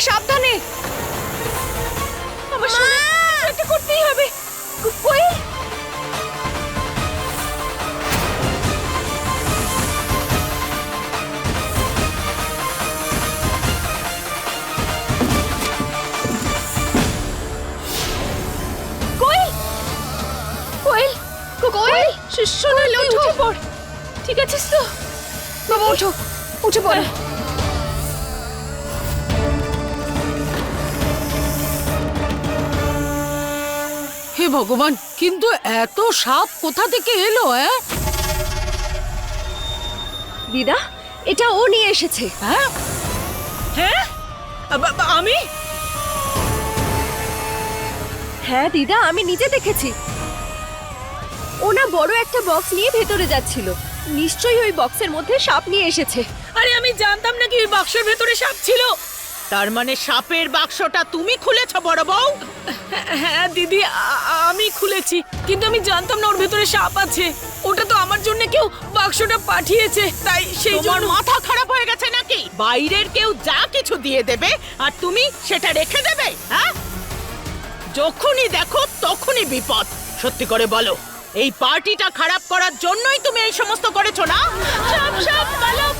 সাবধানে। আমার সোনা কিছু করতেই হবে। কো- কোয়েল কোয়েল কোয়েল কো- কোয়েল শ- সোনা উঠে পড়। ঠিক আছিস তো? বাবা ওঠো উঠে পড়ো। ভগবান কিন্তু এত সাপ কোথা থেকে এলো হ্যাঁ দিদা এটা ও নিয়ে এসেছে। হ্যাঁ? হ্যাঁ? আমি? হ্যাঁ দিদা আমি নিজে দেখেছি। ওনা বড় একটা বক্স নিয়ে ভেতরে যাচ্ছিল। নিশ্চয়ই ওই বক্সের মধ্যে সাপ নিয়ে এসেছে। আরে আমি জানতাম নাকি ওই বাক্সের ভেতরে সাপ ছিল। তার মানে সাপের বাক্সটা তুমি খুলেছ বড় বউ? হ্যাঁ দিদি আমি খুলেছি কিন্তু আমি জানতাম না ওর ভেতরে সাপ আছে। ওটা তো আমার জন্য কেউ বাক্সটা পাঠিয়েছে তাই সেই জন্য মাথা খারাপ হয়ে গেছে নাকি? বাইরের কেউ যা কিছু দিয়ে দেবে আর তুমি সেটা রেখে দেবে হ্যাঁ? যখনই দেখো তখনই বিপদ। সত্যি করে বলো এই পার্টিটা খারাপ করার জন্যই তুমি এই সমস্ত করেছ না? সাপ সাপ পালাও।